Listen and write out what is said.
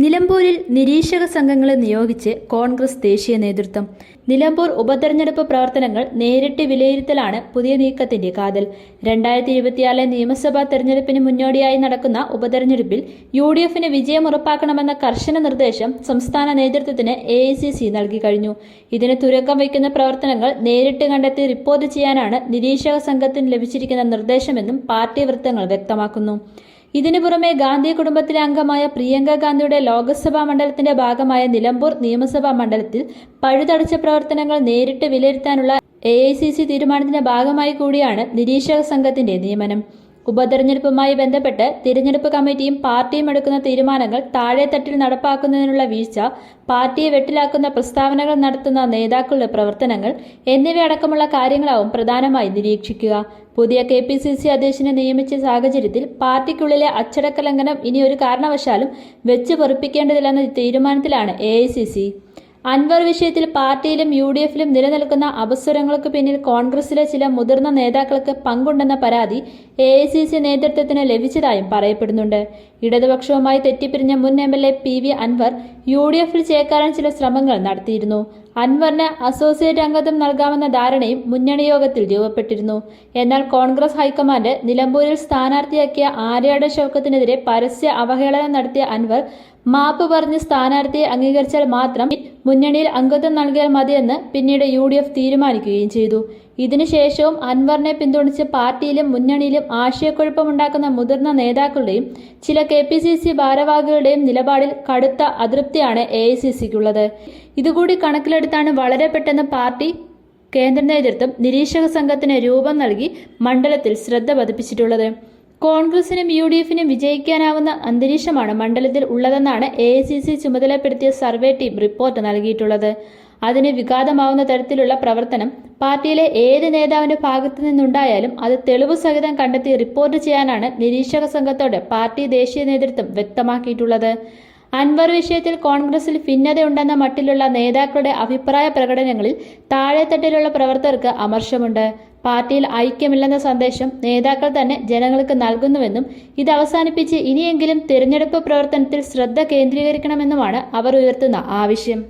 നിലമ്പൂരിൽ നിരീക്ഷക സംഘങ്ങളെ നിയോഗിച്ച് കോൺഗ്രസ് ദേശീയ നേതൃത്വം. നിലമ്പൂർ ഉപതെരഞ്ഞെടുപ്പ് പ്രവർത്തനങ്ങൾ നേരിട്ട് വിലയിരുത്തലാണ് പുതിയ നീക്കത്തിന്റെ കാതൽ. രണ്ടായിരത്തി ഇരുപത്തിയാറിലെ നിയമസഭാ തെരഞ്ഞെടുപ്പിന് മുന്നോടിയായി നടക്കുന്ന ഉപതെരഞ്ഞെടുപ്പിൽ യു ഡി എഫിന് വിജയം ഉറപ്പാക്കണമെന്ന കർശന നിർദ്ദേശം സംസ്ഥാന നേതൃത്വത്തിന് എ ഐ സി സി നൽകി കഴിഞ്ഞു. ഇതിന് തുരക്കം വയ്ക്കുന്ന പ്രവർത്തനങ്ങൾ നേരിട്ട് കണ്ടെത്തി റിപ്പോർട്ട് ചെയ്യാനാണ് നിരീക്ഷക സംഘത്തിന് ലഭിച്ചിരിക്കുന്ന നിർദ്ദേശമെന്നും പാർട്ടി വൃത്തങ്ങൾ വ്യക്തമാക്കുന്നു. ഇതിനു പുറമെ ഗാന്ധി കുടുംബത്തിലെ അംഗമായ പ്രിയങ്ക ഗാന്ധിയുടെ ലോക്സഭാ മണ്ഡലത്തിന്റെ ഭാഗമായ നിലമ്പൂർ നിയമസഭാ മണ്ഡലത്തിൽ പഴുതടച്ച പ്രവർത്തനങ്ങൾ നേരിട്ട് വിലയിരുത്താനുള്ള എ ഐ സി സി തീരുമാനത്തിന്റെ ഭാഗമായി കൂടിയാണ് നിരീക്ഷക സംഘത്തിന്റെ നിയമനം. ഉപതെരഞ്ഞെടുപ്പുമായി ബന്ധപ്പെട്ട് തിരഞ്ഞെടുപ്പ് കമ്മിറ്റിയും പാർട്ടിയും എടുക്കുന്ന തീരുമാനങ്ങൾ താഴെത്തട്ടിൽ നടപ്പാക്കുന്നതിനുള്ള വീഴ്ച പാർട്ടിയെ വെട്ടിലാക്കുന്ന പ്രസ്താവനകൾ നടത്തുന്ന നേതാക്കളുടെ പ്രവർത്തനങ്ങൾ എന്നിവയടക്കമുള്ള കാര്യങ്ങളാവും പ്രധാനമായി നിരീക്ഷിക്കുക. പുതിയ കെ പി സി സി അധ്യക്ഷനെ നിയമിച്ച സാഹചര്യത്തിൽ പാർട്ടിക്കുള്ളിലെ അച്ചടക്ക ലംഘനം ഇനി ഒരു കാരണവശാലും വെച്ച് പൊറിപ്പിക്കേണ്ടതില്ലെന്ന തീരുമാനത്തിലാണ് A I C C. Anvar വിഷയത്തിൽ പാർട്ടിയിലും യു ഡി എഫിലും നിലനിൽക്കുന്ന അപസ്വരങ്ങൾക്ക് പിന്നിൽ കോൺഗ്രസിലെ ചില മുതിർന്ന നേതാക്കൾക്ക് പങ്കുണ്ടെന്ന പരാതി എ ഐ സി സി നേതൃത്വത്തിന് ലഭിച്ചതായും പറയപ്പെടുന്നുണ്ട്. ഇടതുപക്ഷവുമായി തെറ്റിപ്പിരിഞ്ഞ മുൻ M L A P V Anvar U D എഫിൽ ചേക്കാറാൻ ചില ശ്രമങ്ങൾ നടത്തിയിരുന്നു. അൻവറിന് അസോസിയേറ്റ് അംഗത്വം നൽകാമെന്ന ധാരണയും മുന്നണി യോഗത്തിൽ രൂപപ്പെട്ടിരുന്നു. എന്നാൽ കോൺഗ്രസ് ഹൈക്കമാൻഡ് നിലമ്പൂരിൽ സ്ഥാനാർത്ഥിയാക്കിയ ആര്യാട ഷൗക്കത്തിനെതിരെ പരസ്യ അവഹേളനം നടത്തിയ അൻവർ മാപ്പ് പറഞ്ഞ് സ്ഥാനാർത്ഥിയെ അംഗീകരിച്ചാൽ മാത്രം മുന്നണിയിൽ അംഗത്വം നൽകിയാൽ മതിയെന്ന് പിന്നീട് യു ഡി എഫ് തീരുമാനിക്കുകയും ചെയ്തു. ഇതിനുശേഷവും അൻവറിനെ പിന്തുണച്ച് പാർട്ടിയിലും മുന്നണിയിലും ആശയക്കുഴപ്പമുണ്ടാക്കുന്ന മുതിർന്ന നേതാക്കളുടെയും ചില കെ പി സി സി ഭാരവാഹികളുടെയും നിലപാടിൽ കടുത്ത അതൃപ്തിയാണ് എ ഐ സി സിക്കുള്ളത് ഇതുകൂടി കണക്കിലെടുത്താണ് വളരെ പെട്ടെന്ന് പാർട്ടി കേന്ദ്ര നേതൃത്വം നിരീക്ഷക സംഘത്തിന് രൂപം നൽകി മണ്ഡലത്തിൽ ശ്രദ്ധ പതിപ്പിച്ചിട്ടുള്ളത്. കോൺഗ്രസിനും യു ഡി എഫിനും വിജയിക്കാനാവുന്ന അന്തരീക്ഷമാണ് മണ്ഡലത്തിൽ ഉള്ളതെന്നാണ് എ ഐ സി സി ചുമതലപ്പെടുത്തിയ സർവേ ടീം റിപ്പോർട്ട് നൽകിയിട്ടുള്ളത്. അതിന് വിഘാതമാവുന്ന തരത്തിലുള്ള പ്രവർത്തനം പാർട്ടിയിലെ ഏത് നേതാവിന്റെ ഭാഗത്തു നിന്നുണ്ടായാലും അത് തെളിവ് സഹിതം കണ്ടെത്തി റിപ്പോർട്ട് ചെയ്യാനാണ് നിരീക്ഷക സംഘത്തോട് പാർട്ടി ദേശീയ നേതൃത്വം വ്യക്തമാക്കിയിട്ടുള്ളത്. അൻവർ വിഷയത്തിൽ കോൺഗ്രസിൽ ഭിന്നതയുണ്ടെന്ന മട്ടിലുള്ള നേതാക്കളുടെ അഭിപ്രായ പ്രകടനങ്ങളിൽ താഴെത്തട്ടിലുള്ള പ്രവർത്തകർക്ക് അമർഷമുണ്ട്. പാർട്ടിയിൽ ഐക്യമില്ലെന്ന സന്ദേശം നേതാക്കൾ തന്നെ ജനങ്ങൾക്ക് നൽകുന്നുവെന്നും ഇത് അവസാനിപ്പിച്ച് ഇനിയെങ്കിലും തിരഞ്ഞെടുപ്പ് പ്രവർത്തനത്തിൽ ശ്രദ്ധ കേന്ദ്രീകരിക്കണമെന്നുമാണ് അവർ ഉയർത്തുന്ന ആവശ്യം.